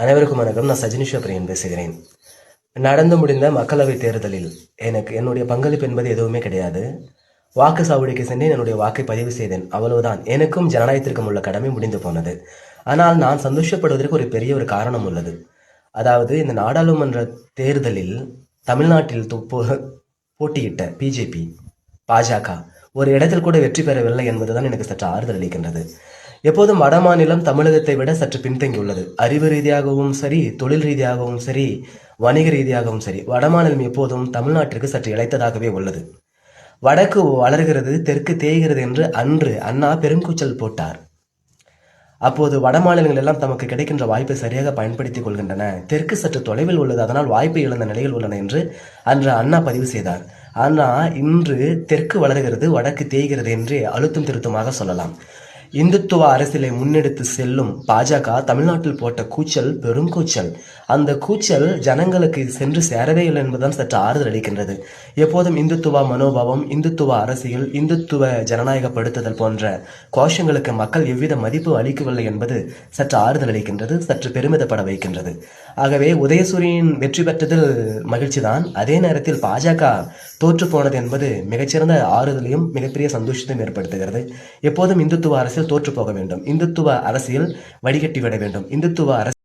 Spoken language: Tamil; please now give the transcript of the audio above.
அனைவருக்கும் வணக்கம். நான் சஜினிஷா பிரியன் பேசுகிறேன் நடந்து முடிந்த மக்களவைத் தேர்தலில் எனக்கு என்னுடைய பங்களிப்பு என்பது எதுவுமே கிடையாது. வாக்கு சாவடிக்கு சென்றேன் என்னுடைய வாக்கை பதிவு செய்தேன். அவ்வளவுதான். எனக்கும் ஜனநாயகத்திற்கும் உள்ள கடமை முடிந்து போனது. ஆனால் நான் சந்தோஷப்படுவதற்கு ஒரு பெரிய ஒரு காரணம் உள்ளது. அதாவது இந்த நாடாளுமன்ற தேர்தலில் தமிழ்நாட்டில் து- போட்டியிட்ட பிஜேபி பாஜக ஒரு இடத்தில் கூட வெற்றி பெறவில்லை என்பதுதான் எனக்கு சற்று ஆறுதல் அளிக்கின்றது. எப்போதும் வட மாநிலம் தமிழகத்தை விட சற்று பின்தங்கியுள்ளது. அறிவு ரீதியாகவும் சரி தொழில் ரீதியாகவும் சரி வணிக ரீதியாகவும் சரி வட மாநிலம் எப்போதும் தமிழ்நாட்டிற்கு சற்று இழைத்ததாகவே உள்ளது. வடக்கு வளர்கிறது தெற்கு தேய்கிறது என்று அன்று அண்ணா பெருங்கூச்சல் போட்டார். அப்போது வட மாநிலங்கள் எல்லாம் தமக்கு கிடைக்கின்ற வாய்ப்பை சரியாக பயன்படுத்திக் கொள்கின்றன. தெற்கு சற்று தொலைவில் உள்ளது அதனால் வாய்ப்பை இழந்த நிலையில் உள்ளன என்று அன்று அண்ணா பதிவு செய்தார். ஆனால் இன்று தெற்கு வளர்கிறது வடக்கு தேய்கிறது என்று அழுத்தம் திருத்தமாக சொல்லலாம். இந்துத்துவ அரசியலை முன்னெடுத்து செல்லும் பாஜக தமிழ்நாட்டில் போட்ட கூச்சல் பெரும் கூச்சல். அந்த கூச்சல் ஜனங்களுக்கு சென்று சேரவே இல்லை என்பதுதான் சற்று ஆறுதல் அளிக்கின்றது. எப்போதும் இந்துத்துவ மனோபாவம் இந்துத்துவ அரசியல் இந்துத்துவ ஜனநாயகப்படுத்துதல் போன்ற கோஷங்களுக்கு மக்கள் எவ்வித மதிப்பு அளிக்கவில்லை என்பது சற்று ஆறுதல் அளிக்கின்றது சற்று பெருமிதப்பட வைக்கின்றது. ஆகவே உதயசூரியன் வெற்றி பெற்றதில் மகிழ்ச்சிதான். அதே நேரத்தில் பாஜக தோற்று போனது என்பது மிகச்சிறந்த ஆறுதலையும் மிகப்பெரிய சந்தோஷத்தையும் ஏற்படுத்துகிறது. எப்போதும் இந்துத்துவ அரசியல் தோற்று போக வேண்டும். இந்துத்துவ அரசியல் வடிகட்டிவிட வேண்டும். இந்துத்துவ அரசியல்